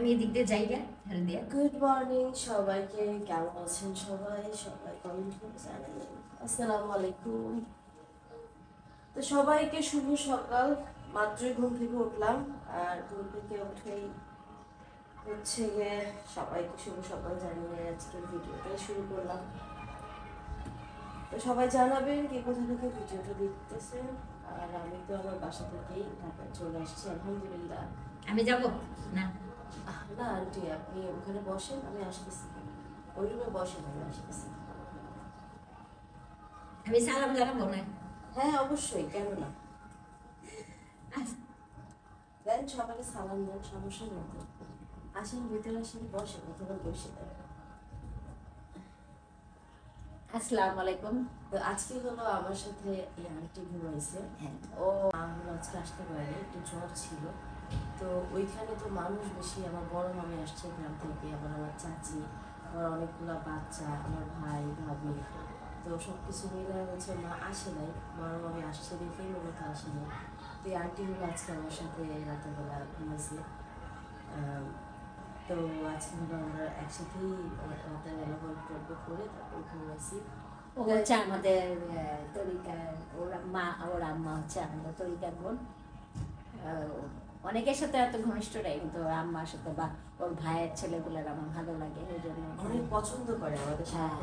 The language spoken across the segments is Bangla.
আমি এদিক দিয়ে যাই গা দিয়া। গুড মর্নিং সবাইকে। কেমন আছেন সবাই? সবাই কমেন্ট করে জানাবেন। আসসালামু আলাইকুম। তো সবাইকে শুভ সকাল। মাত্রই ঘুম থেকে উঠলাম। আর ঘুম থেকে উঠেই হচ্ছে গিয়ে সবাইকে শুভ সকাল জানিয়ে আজকের ভিডিওটাই শুরু করলাম। তো সবাই জানাবেন কে কোথা থেকে ভিডিওটা দেখতেছেন। আর আমি তো আমার বাসা থেকেই ঢাকায় চলে আসছি। আলহামদুলিল্লাহ। আমি যাব? না। আপনি ওখানে বসেন আমি আসতেছি। ওই রুমে বসেন আমি আসতেছি। আমি সালাম জানাব না? হ্যাঁ অবশ্যই কেন না? দেন সবাইকে সালাম দেন সমস্যা নেই আসেন ভিতরে আসেন বসেন অথবা বসে আসসালামু আলাইকুম। তো আজকে হলো আমার সাথে এই আন্টি ঘুমাইছে। হ্যাঁ। ও আজকে আসতে পারেনি একটু জ্বর ছিল। তো ওইখানে তো মানুষ বেশি, আমার বড় মামি আসছে গ্রাম থেকে, আবার আমার চাচি, আমার অনেকগুলো বাচ্চা, আমার ভাই, ভাবি। তো সব কিছু মিলে হচ্ছে মা, আসে নাই। বড় মামি আসছে দেখেই মূলত আসে নাই। তো এই আন্টি হলো আজকে আমার সাথে রাতের বেলা ঘুমাইছে তো আজকে আমরা একসাথেই রাতের বেলা গল্প টল্প করে তারপর ঘুমাইছি। ও হচ্ছে আমাদের তরিকার, ওর মা, ওর আম্মা হচ্ছে আমাদের তরিকার বোন। অনেকের সাথে এত ঘনিষ্ঠ নাই কিন্তু আম্মার সাথে বা ওর ভাইয়ের ছেলেগুলোর আমার ভালো লাগে ওই জন্য অনেক পছন্দ করে আমাদের হ্যাঁ।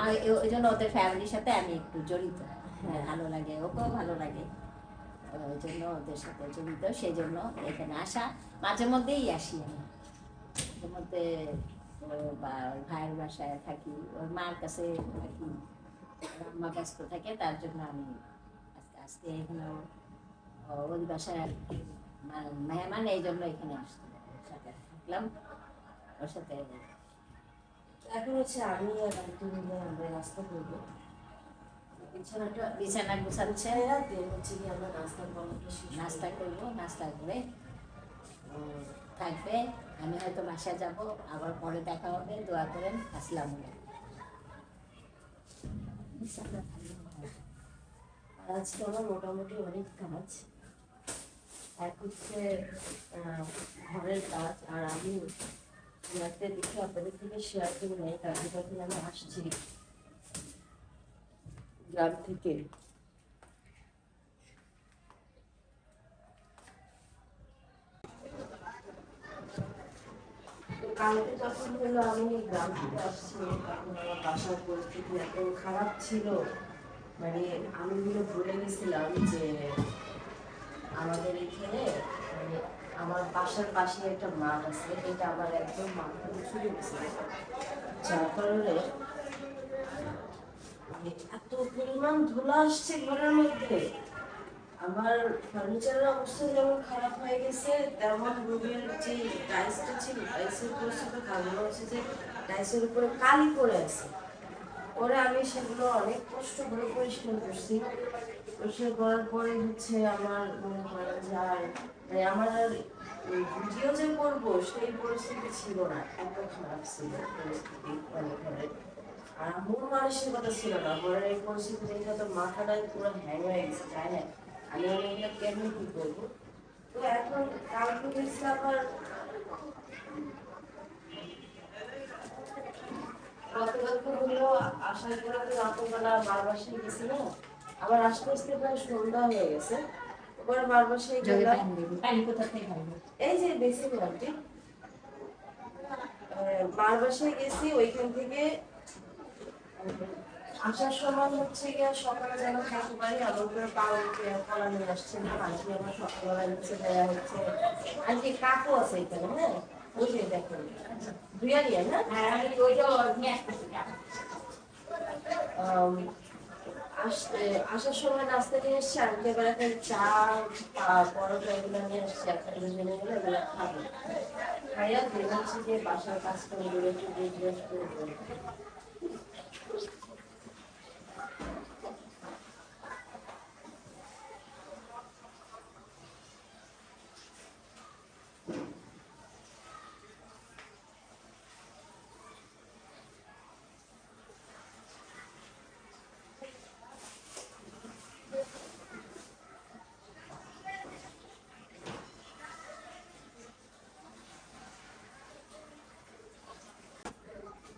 আর ওই জন্য ওদের ফ্যামিলির সাথে আমি একটু জড়িত। হ্যাঁ, ভালো লাগে ওকেও ভালো লাগে। ওই জন্য ওদের সাথে জড়িত সেই জন্য এখানে আসা। মাঝে মধ্যেই আসি আমি। মাঝে মধ্যে ও বা ওর ভাইয়ের বাসায় থাকি। ওর মার কাছে থাকি। ওর আম্মা ব্যস্ত থাকে তার জন্য আমি আজকে আজকে এখানে ও- ও- ওই বাসায় আর কি মেহমান এই জন্য এখানে আসলাম ওর সাথে থাকলাম ওর সাথে এখন হচ্ছে আমি আর মিলে আমরা নাস্তা করব। বিছানাটা বিছানা গুছাচ্ছে। ছেড়ে দিয়ে হচ্ছে কি আমরা নাস্তা করব নাস্তা করে থাকবে। আমি হয়তো বাসায় যাব আবার পরে দেখা হবে দোয়া করেন আসসালামু আলাইকুম। আর আজকে আমার মোটামুটি অনেক কাজ। এক হচ্ছে ঘরের কাজ আর আমি একটা দেখে আপনাদের থেকে শেয়ার করে নেই কাজে যখন আমি আসছি গ্রাম থেকে কালকে যখন হলো আমি গ্রাম থেকে আসছি, তখন আমার বাসার পরিস্থিতি এত খারাপ ছিল। মানে আমি ভুলে গেছিলাম যে আমাদের এখানে মানে আমার বাসার পাশে একটা মাঠ আছে, এটা আমার একদম মাথা উঁচু গেছে যার কারণে মানে এত পরিমাণ ধুলা আসছে ঘরের মধ্যে। আমার ফার্নিচারের অবস্থা যেমন খারাপ হয়ে গেছে, তেমন রুমের যে টাইলসটা ছিল টাইলসের পরিস্থিতি খারাপ হচ্ছে যে টাইলসের উপরে কালি পড়ে আছে। পরে আমি সেগুলো অনেক কষ্ট করে পরিষ্কার করছি। পরিষ্কার করার পরে হচ্ছে আমার মনে হয় যে আর মানে আমার আর ভিডিও যে করব সেই পরিস্থিতি ছিল না, এত খারাপ ছিল পরিস্থিতি মানে ঘরের আর মন মানসিকতা ছিল না ঘরের এই পরিস্থিতি দেখে তো মাথাটাই পুরো হ্যাং হয়ে গেছে, তাই না? আমি এগুলো কেমনি কি করব? তো এখন কালকে হয়েছে আবার গতকালকে হলো আসার পরে তো রাতেরবেলা মার গেছি না আবার আস্তে আস্তে প্রায় সন্ধ্যা হয়ে গেছে। এবার মার গেলাম। পানি দেবো পানি কোথা থেকে এই যে বেশি আন্টি মার গেছি ওইখান থেকে আসার সময় হচ্ছে গিয়ে সকালে যেন খাইতে পারি আমার করে পাউরুটি কলা নিয়ে আসছে না আজকে আমার সকালবেলা নিচে দেওয়া হচ্ছে। আজকে কাকু আছে এখানে হ্যাঁ? না? হ্যাঁ আমি ওইটাও নিয়ে আসতেছি। আসতে আসার সময় নাস্তা নিয়ে এসছি আর এবার একটা চা পরোটা এগুলো নিয়ে এসছি একটা দুজনে মিলে এগুলো খাব। খাইয়া দিন যে বাসার কাজ করে একটু ড্রেস করব।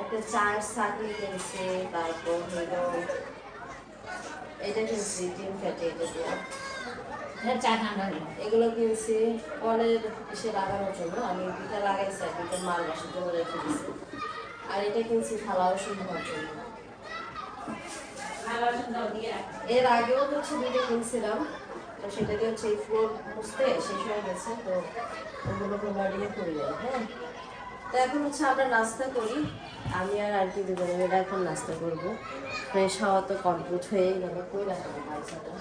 একটা চার সাকি কিনছি তারপর হলো এটা কিনছি ডিম ফ্যাটে এটা দিয়ে। এগুলো কিনছি কলের এসে লাগানোর জন্য আমি দুটা লাগাইছি আর দুটো মাল বাসার জন্য রেখে দিছি আর এটা কিনছি থালা ওষুধ হওয়ার জন্য দিয়ে। এর আগেও হচ্ছে দুটো কিনছিলাম তো সেটা দিয়ে হচ্ছে? এই ফ্লোর মুছতে শেষ হয়ে গেছে তো ওগুলো প্রোভাইডিং করি নাই, হ্যাঁ? তো এখন হচ্ছে আমরা নাস্তা করি। আমি আর আন্টি দুজনে মিলে এখন নাস্তা করব। ফ্রেশ হওয়া তো কমপ্লিট হয়ে গেল। কই রাখব বাচ্চাটা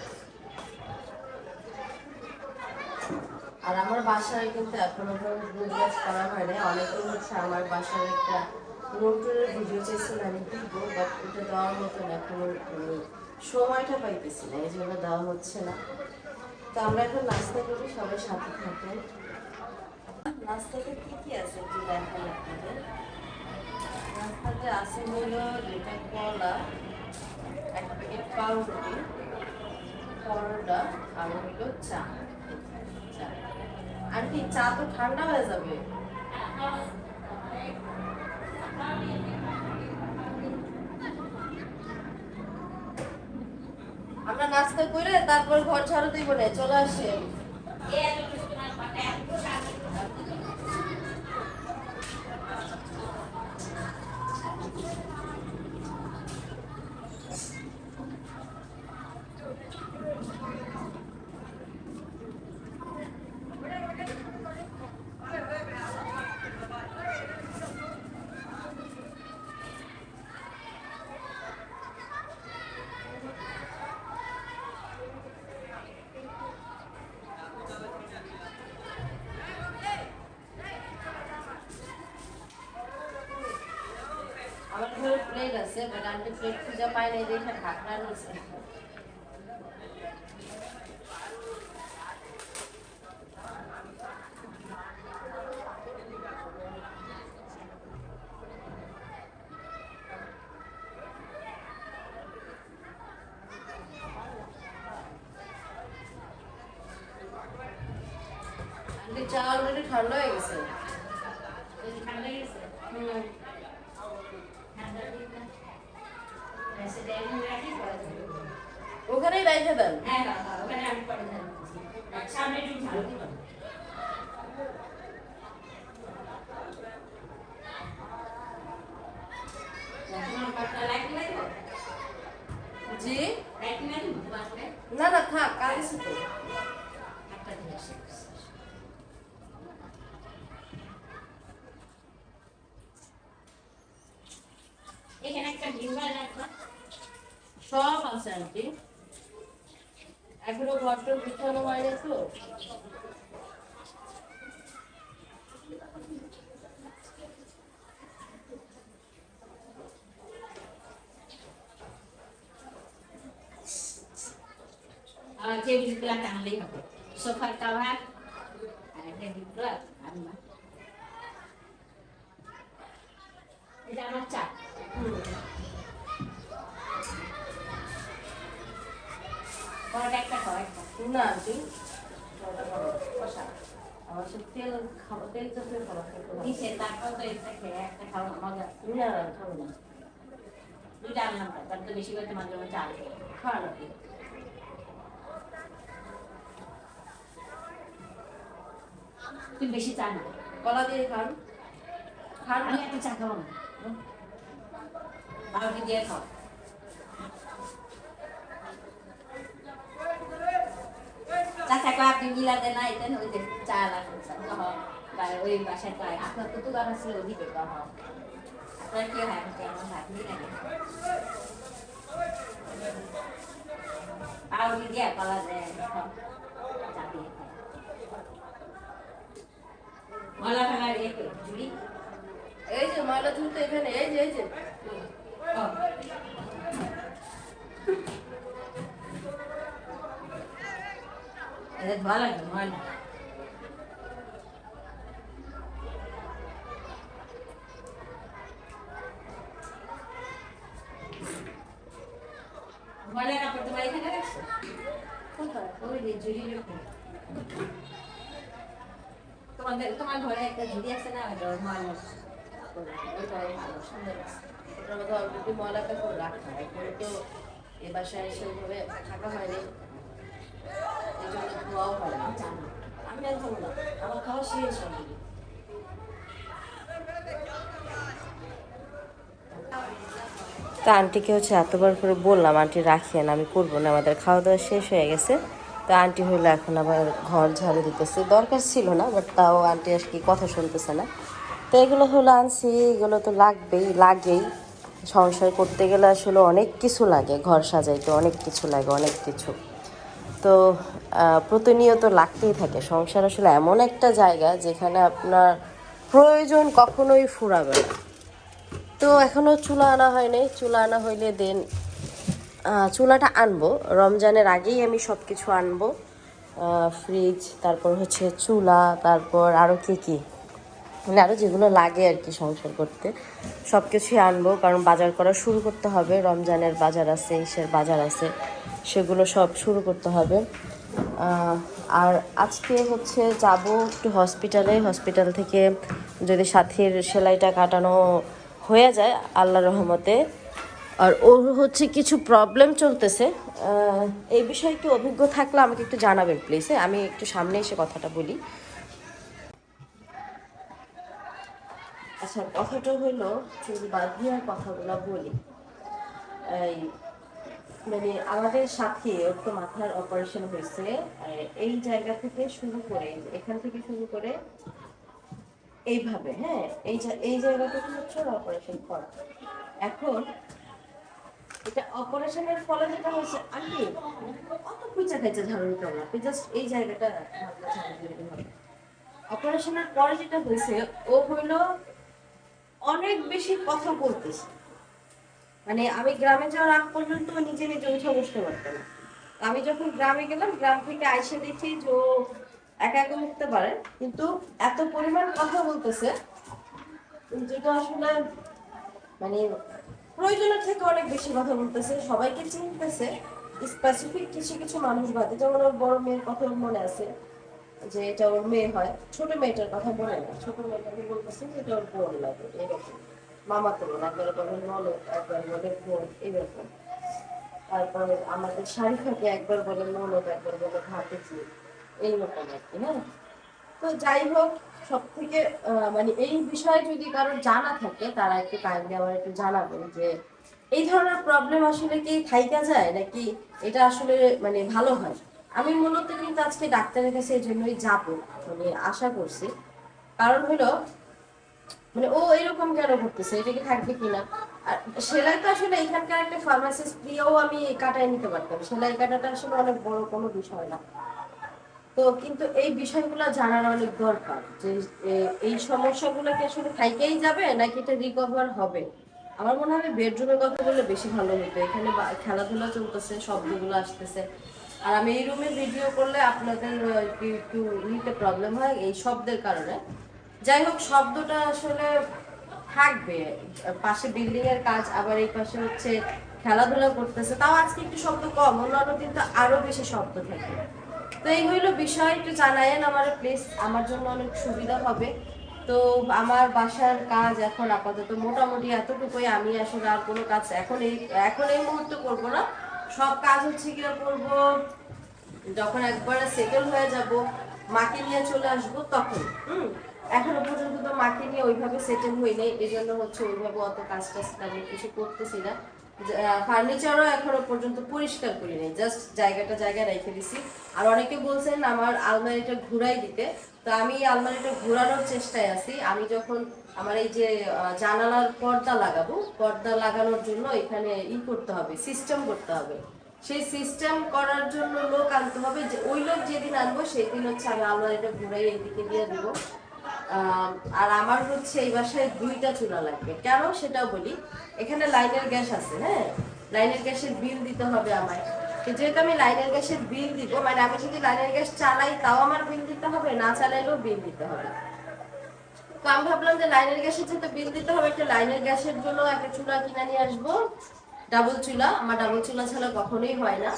আর আমার বাসায় কিন্তু এখনও পর্যন্ত কাজ করা হয় না অনেকেই হচ্ছে আমার বাসার একটা রুম টুরের ভিডিও চেয়েছিল, আমি দিব বাট ওটা দেওয়ার মতন এখন সময়টা পাইতেছি না, এই জন্য দেওয়া হচ্ছে না। তো আমরা এখন নাস্তা করি, সবাই সাথে থাকেন নাস্তাতে কি কি আছে একটু দেখাই আপনাদের নাস্তাতে আছে হলো দুটা কলা এক প্যাকেট পাউরুটি, পরোটা আর হলো চা। আর কি, চা তো ঠান্ডা হয়ে যাবে। আমরা নাস্তা করে তারপর ঘর ঝাড়ু দিব না, চলে আসেন আছে বাট আন্টি প্লেট খুঁজে পাই নাই দেখে ঢাকনা নিছে আন্টি চা অলরেডি ঠান্ডা হয়ে গেছে যদি ঠান্ডা গেছে, হুম ঠান্ডা দিন না। এসে দিয়ে এমনি রাখি, পরে দেবো। ওখানেই রেখে দেন হ্যাঁ, বাবা, ওখানে আমি পরে ঝাড়ু দিচ্ছি। আর সামনে একটু ঝাড়ু দিবো। তোমার পাটটা লাইট লাগবে? জি লাইট লাগবে তোমার? না না থাক কাজ তো একটা দিয়ে আসি। এখানে একটা ডিম্বার রাখবা সব আছে আন্টি এখনও ঘরটা বিছানো হয়নি তো আর টেবিলগুলো টানলেই হবে সোফার কাভার আর টেবিলগুলো আনবা এটা আমার চা না বসা। আমার সে তেল খাব তেল খেতে ভালো লাগে। নিচে তারপর তো খেয়ে একটা খাওয়া মজা না খাব না তার তো বেশি করে তোমার চা খাওয়া নাকি তুই বেশি চা না কলা দিয়ে খান খান আমি একটা চা খাব না বারোটি দিয়ে খাও তাকে আপনি মিলাতে না এটা ওই যে চাল আসেন ওই বাসায় কয় আপনার তো তুলার ওই দিকে কহ আপনার কি হয় আমার ভাবি না পাউরি দিয়া কলা যায় মলা জুড়ি এই যে মালা ঝুলতে এখানে এই যে এই যে এটা ধোয়া লাগবে ময়লা ময়লা কাপড় তোমার এখানে তোমার ঘরে একটা ঝুড়ি আছে না ওটা ময়লা কাপড় রাখা এখানে তো এ বাসায় এসে ওইভাবে থাকা হয়নি অলরেডি তা আন্টিকে হচ্ছে এতবার করে বললাম, আন্টি রাখিয়েন আমি করব না, আমাদের খাওয়া দাওয়া শেষ হয়ে গেছে। তো আন্টি হইল এখন আবার ঘর ঝাড়ু দিতেছে। দরকার ছিল না বাট তাও আন্টি আর কি কথা শুনতেছে না। তো এগুলো হলো আনছি, এগুলো তো লাগবেই, লাগেই। সংসার করতে গেলে আসলে অনেক কিছু লাগে, ঘর সাজাইতে অনেক কিছু লাগে, অনেক কিছু। তো প্রতিনিয়ত লাগতেই থাকে। সংসার আসলে এমন একটা জায়গা যেখানে আপনার প্রয়োজন কখনোই ফুরাবে না। তো এখনও চুলা আনা হয়নি। চুলা আনা হইলে দেন চুলাটা আনব। রমজানের আগেই আমি সব কিছু আনব ফ্রিজ তারপর হচ্ছে চুলা, তারপর আরও কী কী? মানে আরও যেগুলো লাগে আর কি সংসার করতে। সব কিছুই আনব, কারণ বাজার করা শুরু করতে হবে। রমজানের বাজার আছে ইসের বাজার আছে। সেগুলো সব শুরু করতে হবে। আর আজকে হচ্ছে যাব একটু হসপিটালে হসপিটাল থেকে যদি সাথীর সেলাইটা কাটানো হয়ে যায় আল্লাহ রহমতে। আর ওর হচ্ছে কিছু প্রবলেম চলতেছে। এই বিষয়ে একটু অভিজ্ঞ থাকলে আমাকে একটু জানাবেন প্লিজ আমি একটু সামনে এসে কথাটা বলি। আচ্ছা কথাটা হলো চুল বাঁধিয়ার কথাগুলো বলি। এই মানে আমাদের সাথে ওর তো মাথার অপারেশন হয়েছে এই জায়গা থেকে শুরু করে, এখান থেকে শুরু করে এইভাবে হ্যাঁ এই এই জায়গাটুকু হচ্ছে অপারেশন করা। এখন এটা অপারেশনের ফলে যেটা হয়েছে, আন্টি অত কুইচা খাইচা ঝাড়ু করা জাস্ট এই জায়গাটা অপারেশনের পরে যেটা হয়েছে, ও হইল অনেক বেশি কথা বলতেছে। মানে আমি গ্রামে যাওয়ার আগ পর্যন্ত নিজে নিজে উঠে বসতে পারতাম আমি যখন গ্রামে গেলাম, গ্রাম থেকে আইসে দেখি যে একা একা উঠতে পারে। কিন্তু এত পরিমাণ কথা বলতেছে যেটা আসলে মানে প্রয়োজনের থেকে অনেক বেশি কথা বলতেছে, সবাইকে চিনতেছে। স্পেসিফিক কিছু কিছু মানুষ বাদে, যেমন ওর বড় মেয়ের কথা মনে আছে যে এটা ওর মেয়ে হয়, ছোট মেয়েটার কথা মনে না ছোট মেয়েটাকে বলতেছে যে এটা ওর বোন লাগে, এরকম। মামা তো একবার বলে ননদ একবার বলে বোন এরকম তারপরে আমাদের শারিফাকে একবার বলে ননদ একবার বলে ভাতিজি এইরকম আর কি হ্যাঁ? তো যাই হোক সব থেকে মানে এই বিষয়ে যদি কারোর জানা থাকে, তারা একটু কাইন্ডলি আমার একটু জানাবেন যে, এই ধরনের প্রবলেম আসলে কি থাইকা যায়, নাকি এটা আসলে মানে ভালো হয়? আমি মূলত কিন্তু আজকে ডাক্তারের কাছে এই জন্যই যাব মানে আশা করছি। কারণ হলো মানে ও এরকম কেন করতেছে? এটা কি থাকবে কিনা? আর সেলাই তো আসলে এখানকার একটা ফার্মাসিস্ট দিয়েও আমি কাটাই নিতে পারতাম। সেলাই কাটাটা আসলে অনেক বড় কোনো বিষয় না। তো কিন্তু এই বিষয়গুলো জানার অনেক দরকার যে এই সমস্যাগুলো কি আসলে থাইকেই যাবে নাকি এটা রিকভার হবে? আমার মনে হয় বেডরুমের কথা বললে বেশি ভালো হতো। এখানে খেলাধুলা চলতেছে, শব্দগুলো আসতেছে। আর আমি এই রুমে ভিডিও করলে আপনাদের একটু নিতে প্রবলেম হয় এই শব্দের কারণে। যাই হোক, শব্দটা আসলে থাকবে। পাশে বিল্ডিং এর কাজ, আবার এই পাশে হচ্ছে খেলাধুলা করতেছে। তাও আজকে একটু শব্দ কম, অন্যান্য কিন্তু আরও বেশি শব্দ থাকে। তো এই হইল বিষয়, একটু জানায়েন আমার প্লিজ আমার জন্য অনেক সুবিধা হবে। তো আমার বাসার কাজ এখন আপাতত মোটামুটি এতটুকুই। আমি আসলে আর কোনো কাজ এখন এই এখন এই মুহূর্তে করব না। সব কাজ হচ্ছে কি করব যখন একবার সেটেল হয়ে যাব, মাকে নিয়ে চলে আসব তখন। হুম? এখনও পর্যন্ত তো মাকে নিয়ে ওইভাবে সেটেল এই জন্য হচ্ছে ওইভাবে অত কাজ টাজ তেমন কিছু করতেছি না। ফার্নিচারও এখনও পর্যন্ত পরিষ্কার করি নাই জাস্ট জায়গাটা জায়গায় রেখে দিছি। আর অনেকে বলছেন আমার আলমারিটা ঘুরাই দিতে, তো আমি আলমারিটা ঘোরানোর চেষ্টায় আছি। আমি যখন আমার এই যে জানালার পর্দা লাগাবো, পর্দা লাগানোর জন্য এখানে ই করতে হবে সিস্টেম করতে হবে। সেই সিস্টেম করার জন্য লোক আনতে হবে যে, ওই লোক যেদিন আনব সেদিন হচ্ছে আমি আলমারিটা ঘুরাই এইদিকে দিয়ে দিব। আর আমার হচ্ছে এই বাসায় দুইটা চুলা লাগবে। কেন? সেটাও বলি। এখানে লাইনের গ্যাস আছে হ্যাঁ? লাইনের গ্যাসের বিল দিতে হবে আমায়। যেহেতু আমি লাইনের গ্যাসের বিল দিব মানে আমি যদি লাইনের গ্যাস চালাই, তাও আমার বিল দিতে হবে? না চালাইলেও বিল দিতে হবে। তো আমি ভাবলাম যে লাইনের গ্যাসের যেহেতু বিল দিতে হবে, একটা লাইনের গ্যাসের জন্য একটা চুলা কিনে নিয়ে আসব। ডাবল চুলা। আমার ডাবল চুলা ছাড়া কখনোই হয় না।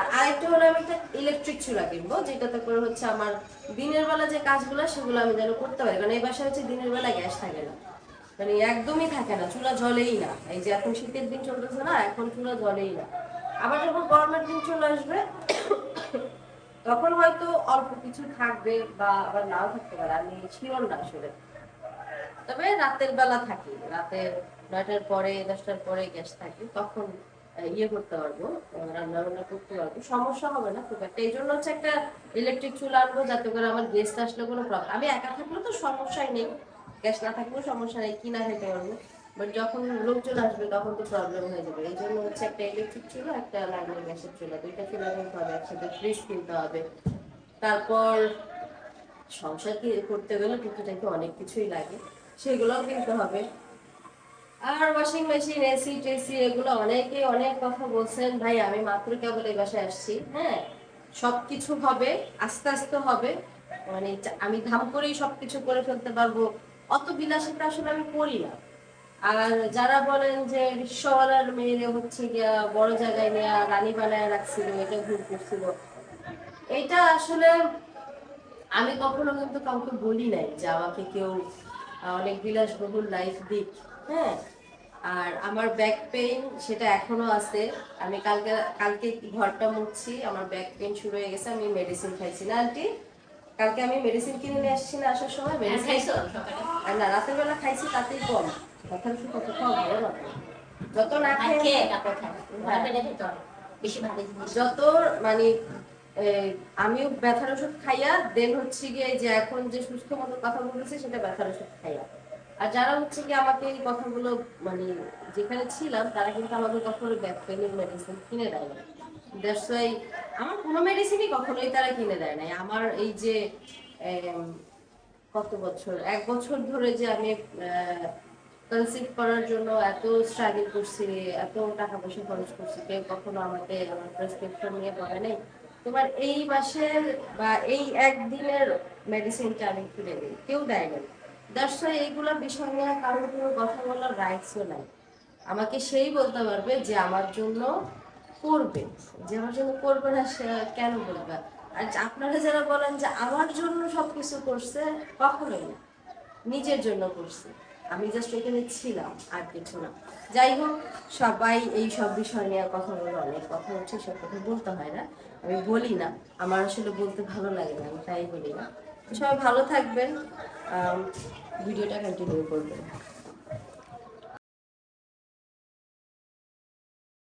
আর আরেকটা হলো আমি একটা ইলেকট্রিক চুলা কিনবো, যেটাতে করে হচ্ছে আমার দিনের বেলা যে কাজগুলো, সেগুলো আমি যেন করতে পারি। কারণ এই বাসায় হচ্ছে দিনের বেলা গ্যাস থাকে না। মানে একদমই থাকে না, চুলা জ্বলেই না। এই যে এখন শীতের দিন চলতেছে না, এখন চুলা জ্বলেই না। আবার যখন গরমের দিন চলে আসবে, তখন হয়তো অল্প কিছু থাকবে বা আবার নাও থাকতে পারে। আমি শিওর না আসলে। তবে রাতের বেলা থাকি। রাতে নয়টার পরে, দশটার পরে গ্যাস থাকে। তখন ইয়ে করতে পারব রান্না বান্না করতে পারব। সমস্যা হবে না, খুব একটা। এই জন্য হচ্ছে একটা ইলেকট্রিক চুলা আনব, যাতে করে আমার গেস্ট আসলে কোনো প্রবলেম আমি একা থাকলে তো সমস্যাই নেই। গ্যাস না থাকলেও সমস্যা নেই কিনা খেতে পারব? বাট যখন লোকজন আসবে, তখন তো প্রবলেম হয়ে যাবে। এই জন্য হচ্ছে একটা ইলেকট্রিক চুলা একটা লাইনের গ্যাসের চুলা। দুইটা চুলা কিনতে হবে, একসাথে ফ্রিজ কিনতে হবে। তারপর সংসার করতে গেলে টুকিটাকি অনেক কিছুই লাগে। সেগুলোও কিনতে হবে। আর ওয়াশিং মেশিন এসি টেসি এগুলো অনেকে অনেক কথা বলছেন, ভাই, আমি মাত্র কেবল এই বাসায় আসছি। হ্যাঁ সবকিছু হবে, আস্তে আস্তে হবে। মানে আমি ধাম করেই সবকিছু করে ফেলতে পারব। অত বিলাসিতা আসলে আমি করি না। আর যারা বলেন যে রিক্সাওয়ালার মেয়েরে হচ্ছে গিয়া বড় জায়গায় নেয়া রানী বানায় রাখছিল, এটা ভুল করছিল। এটা আসলে আমি কখনো কিন্তু কাউকে বলি নাই যে আমাকে কেউ অনেক বিলাসবহুল লাইফ দিক। হ্যাঁ আর আমার ব্যাক পেইন সেটা এখনও আছে। আমি কালকে কালকে ঘরটা মুছছি আমার ব্যাক পেইন শুরু হয়ে গেছে আমি মেডিসিন খাইছি। না আন্টি কালকে আমি মেডিসিন কিনে নিয়ে আসছি না আসার সময়? মেডিসিন খাইছো আর না রাতের বেলা খাইছি তাতেই কম। কথা কি কত খাওয়া ভালো না যত না ভালো জিনিস। যত মানে আমিও ব্যথার ওষুধ খাইয়া দেন হচ্ছে গিয়ে যে এখন যে সুস্থ মতো কথা বলেছে সেটা ব্যথার ওষুধ খাইয়া। আর যারা হচ্ছে কি আমাকে এই কথাগুলো মানে যেখানে ছিলাম, তারা কিন্তু আমাকে কখনো ব্যাক পেনের মেডিসিন কিনে দেয় না দ্যাটস আমার কোনো মেডিসিনই কখনোই তারা কিনে দেয় নাই। আমার এই যে কত বছর, এক বছর ধরে যে আমি কনসিভ করার জন্য এত স্ট্রাগল করছি, এত টাকা পয়সা খরচ করছি, কেউ কখনো আমাকে আমার প্রেসক্রিপশন নিয়ে বলে নেই। তোমার এই মাসের বা এই একদিনের মেডিসিনটা আমি কিনে দিই কেউ দেয় না ওয়াই এইগুলোর বিষয় নিয়ে কারোর কোনো কথা বলার রাইটসও নাই। আমাকে সেই বলতে পারবে যে আমার জন্য করবে। যে আমার জন্য করবে না, সে কেন বলবে? আর আপনারা যারা বলেন যে আমার জন্য সব কিছু করছে, কখনোই না। নিজের জন্য করছে। আমি জাস্ট এখানে ছিলাম, আর কিছু না। যাই হোক, সবাই এই সব বিষয় নিয়ে কথা বলে অনেক কথা হচ্ছে, সব কথা বলতে হয় না। আমি বলি না। আমার আসলে বলতে ভালো লাগে না, আমি তাই বলি না। সবাই ভালো থাকবেন। ভিডিওটা কন্টিনিউ করবেন।